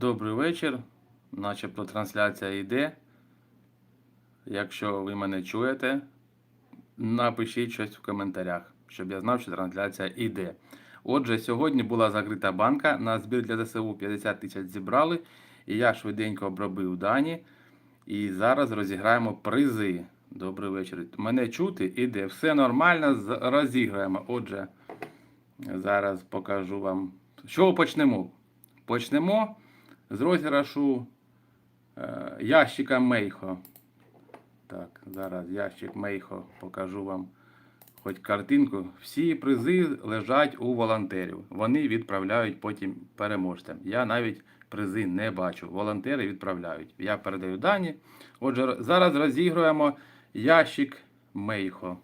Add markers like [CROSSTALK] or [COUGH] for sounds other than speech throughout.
Добрий вечір. Начебто трансляція йде. Якщо ви мене чуєте, напишіть щось в коментарях, щоб я знав, що трансляція йде. Отже, сьогодні була закрита банка. На збір для ЗСУ 50 тисяч зібрали. І я швиденько обробив дані. І зараз розіграємо призи. Добрий вечір. Мене чути іде. Все нормально, розіграємо. Отже, зараз покажу вам. Чого почнемо? Почнемо з розіграшу е, ящика Мейхо. Так, зараз ящик Мейхо покажу вам хоч картинку. Всі призи лежать у волонтерів. Вони відправляють потім переможцям. Я навіть призи не бачу. Волонтери відправляють. Я передаю дані. Отже, зараз розігруємо ящик Мейхо.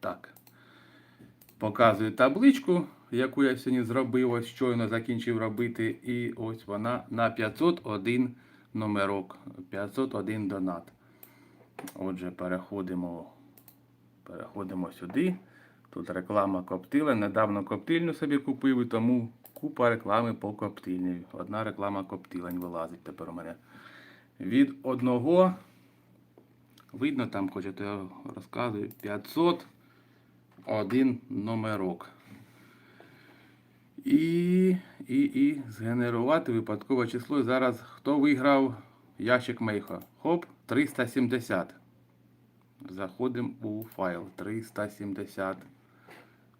Так. Показую табличку, яку я сьогодні зробив, ось щойно закінчив робити. І ось вона на 501 номерок. 501 донат. Отже, переходимо, переходимо сюди. Тут реклама коптила. Недавно коптильню собі купив, і тому купа реклами по коптильні. Одна реклама коптилень вилазить тепер у мене. Від одного, видно там, хочете, я розказую, 500 один номерок. І, і, і згенерувати випадкове число. І зараз хто виграв ящик Мейхо? Хоп, 370. Заходимо у файл. 370.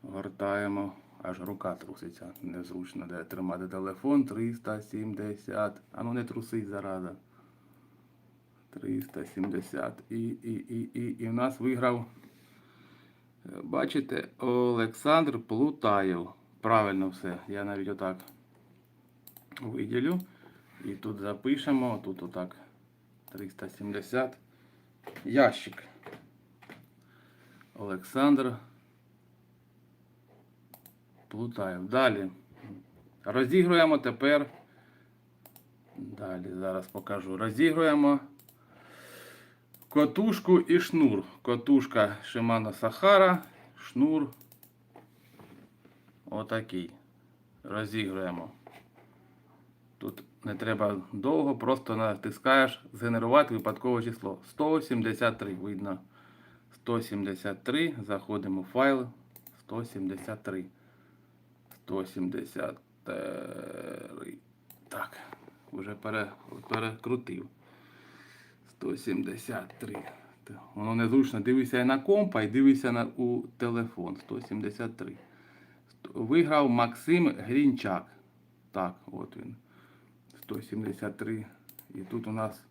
Гортаємо. Аж рука труситься. Незручно, де тримати телефон. 370. А ну не трусись зараза. 370. І, і, і, і, і в нас виграв. Бачите, Олександр Плутаєв. Правильно все. Я навіть отак виділю. І тут запишемо. Тут отак 370. Ящик. Олександр Плутаєв. Далі. Розігруємо тепер. Далі зараз покажу. Розігруємо Котушку і шнур. Котушка Shimano Sahara, шнур отакий. Розігруємо. Тут не треба довго, просто натискаєш згенерувати випадкове число. 173, видно. 173. Заходимо в файл. 173. 173. Так, вже пере, перекрутив. 173. Воно незручно. Дивися на компа і дивися на, у телефон. 173. Виграв Максим Грінчак. Так, от він. 173. І тут у нас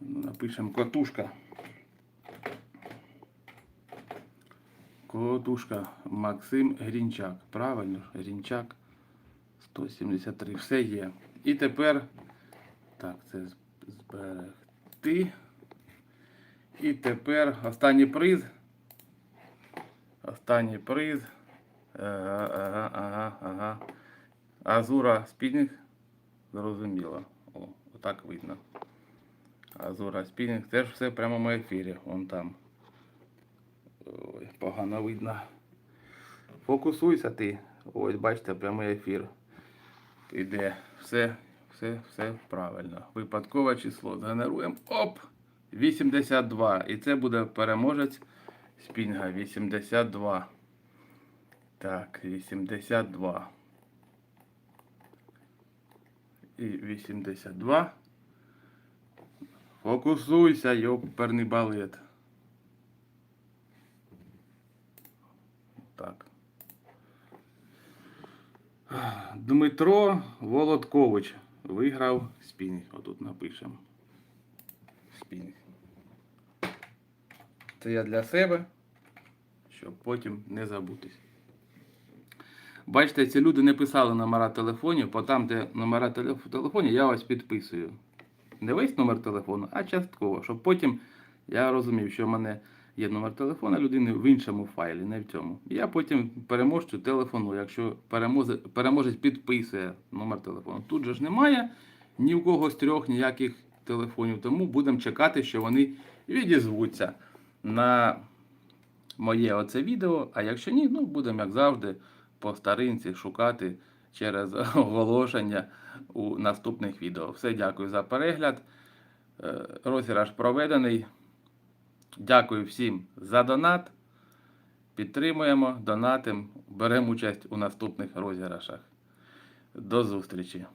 ну, напишемо котушка. Котушка Максим Грінчак. Правильно, Грінчак. 173. Все є. І тепер. Так, це зберегти. І тепер останній приз. Останній приз. Ага, ага, ага. Азура спінінг. Зрозуміло. О, отак видно. Азура спінінг. Це ж все в прямому ефірі. Вон там. Ой, погано видно. Фокусуйся ти. Ось бачите, прямий ефір. Іде. Все, все, все правильно. Випадкове число. Згенеруємо. Оп! 82. І це буде переможець спінга. 82. Так, 82. І 82. Фокусуйся, йоперний балет. Так. Дмитро Володкович виграв спінінг. Отут напишемо. Спінінг. Це я для себе, щоб потім не забутись. Бачите, ці люди не писали номера телефонів, бо там, де номера телефонів, я ось підписую. Не весь номер телефону, а частково, щоб потім я розумів, що в мене є номер телефона людини в іншому файлі, не в цьому. Я потім переможцю телефоную, якщо переможець підписує номер телефону. Тут же ж немає ні в кого з трьох ніяких телефонів, тому будемо чекати, що вони відізвуться на моє оце відео. А якщо ні, ну будемо, як завжди, по старинці шукати через [LAUGHS] оголошення у наступних відео. Все, дякую за перегляд. Е, Розіграш проведений. Дякую всім за донат. Підтримуємо, донатимо, беремо участь у наступних розіграшах. До зустрічі!